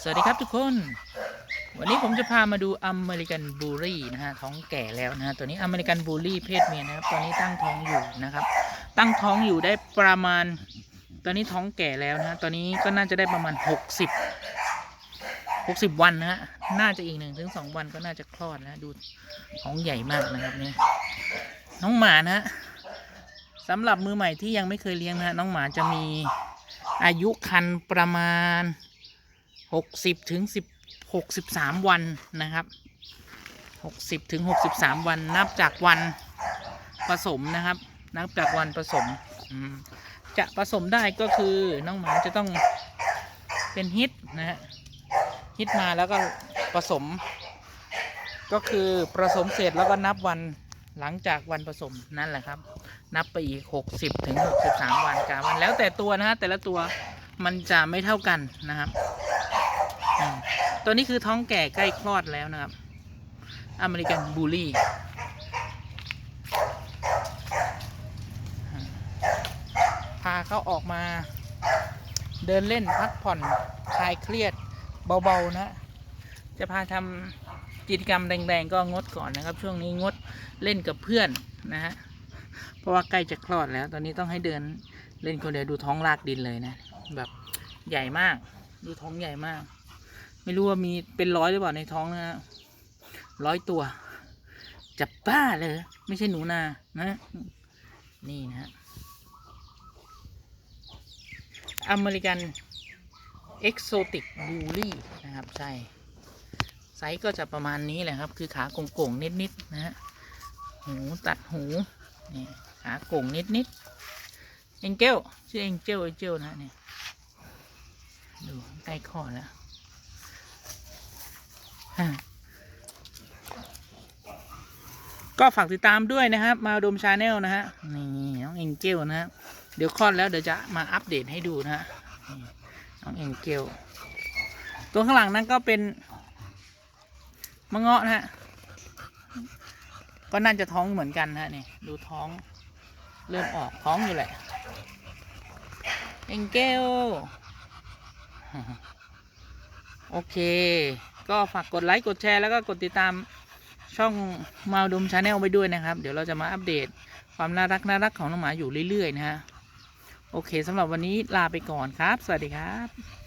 สวัสดีครับทุกคน วันนี้ผมจะพามาดูอเมริกันบูรี่นะฮะ ท้องแก่แล้วนะฮะ ตัวนี้อเมริกันบูรี่เพศเมียนะครับ ตอนนี้ตั้งท้องอยู่นะครับ ตั้งท้องอยู่ได้ประมาณ ตอนนี้ท้องแก่แล้วนะฮะ ตอนนี้ก็น่าจะได้ประมาณ 60 60 วันนะฮะ น่าจะอีกหนึ่งถึงสองวันก็น่าจะคลอดนะ ดูท้องใหญ่มากนะครับเนี่ย น้องหมานะฮะสำหรับมือใหม่ที่ยังไม่เคยเลี้ยงนะฮะ น้องหมาจะมี อายุคันประมาณ 60ถึง10 63 วันนะครับ 60ถึง63 วันนับจากวันผสมนะครับ นับจากวันผสมอืมจะผสมได้ก็คือน้องหมาจะต้องเป็นฮิตนะฮะฮิตมาแล้วก็ผสม ก็คือผสมเสร็จแล้วก็นับวันหลังจากวันผสมนั่นแหละครับ นับไปอีก 60ถึง63 วันกาวันแล้วแต่ตัวนะฮะแต่ละตัวมันจะไม่เท่ากันนะครับตัวนี้คือท้องแก่ใกล้คลอดแล้วนะครับ อเมริกันบูลลี่พาเขาออกมา เดินเล่นพักผ่อนคลายเครียดเบา ๆ นะ จะพาทำกิจกรรมแดงๆก็งดก่อนนะครับ ช่วงนี้งดเล่นกับเพื่อนนะฮะ เพราะว่าใกล้จะคลอดแล้ว ตอนนี้ต้องให้เดินเล่นคนเดียวดูท้องลากดินเลยนะ แบบใหญ่มาก ดูท้องใหญ่มาก ไม่รู้ว่ามีเป็นร้อยหรือเปล่าในท้องนะฮะร้อยตัวจะบ้าเลย ไม่ใช่หนูนานะ นี่นะฮะอเมริกันเอ็กโซติกบูลลี่นะครับใช่ไซส์ก็จะประมาณนี้แหละครับ คือขาโก่งๆนิดๆนะฮะหูตัดหู นี่ขาโก่งนิดๆเอ็งเจลชื่อเอ็งเจลเอ็งเจลนะเนี่ยดูใกล้คอดแล้วก็ฝากติดตามด้วยนะครับ มาดมชาแนลนะฮะนี่น้องเอ็งเจลนะฮะเดี๋ยวคลอดแล้วเดี๋ยวจะมาอัปเดตให้ดูนะฮะน้องเอ็งเจลตัวข้างหลังนั้นก็เป็นมะเงาะนะฮะ ก็น่าจะท้องเหมือนกันนะฮะนี่ดูท้องเริ่มออกท้องอยู่แหละเอ็งเกลโอเค ก็ฝากกดไลค์กดแชร์แล้วก็กดติดตามช่องมาดมชาแนลไปด้วยนะครับ เดี๋ยวเราจะมาอัปเดตความน่ารักน่ารักของน้องหมาอยู่เรื่อยๆนะฮะ โอเคสำหรับวันนี้ลาไปก่อนครับ สวัสดีครับ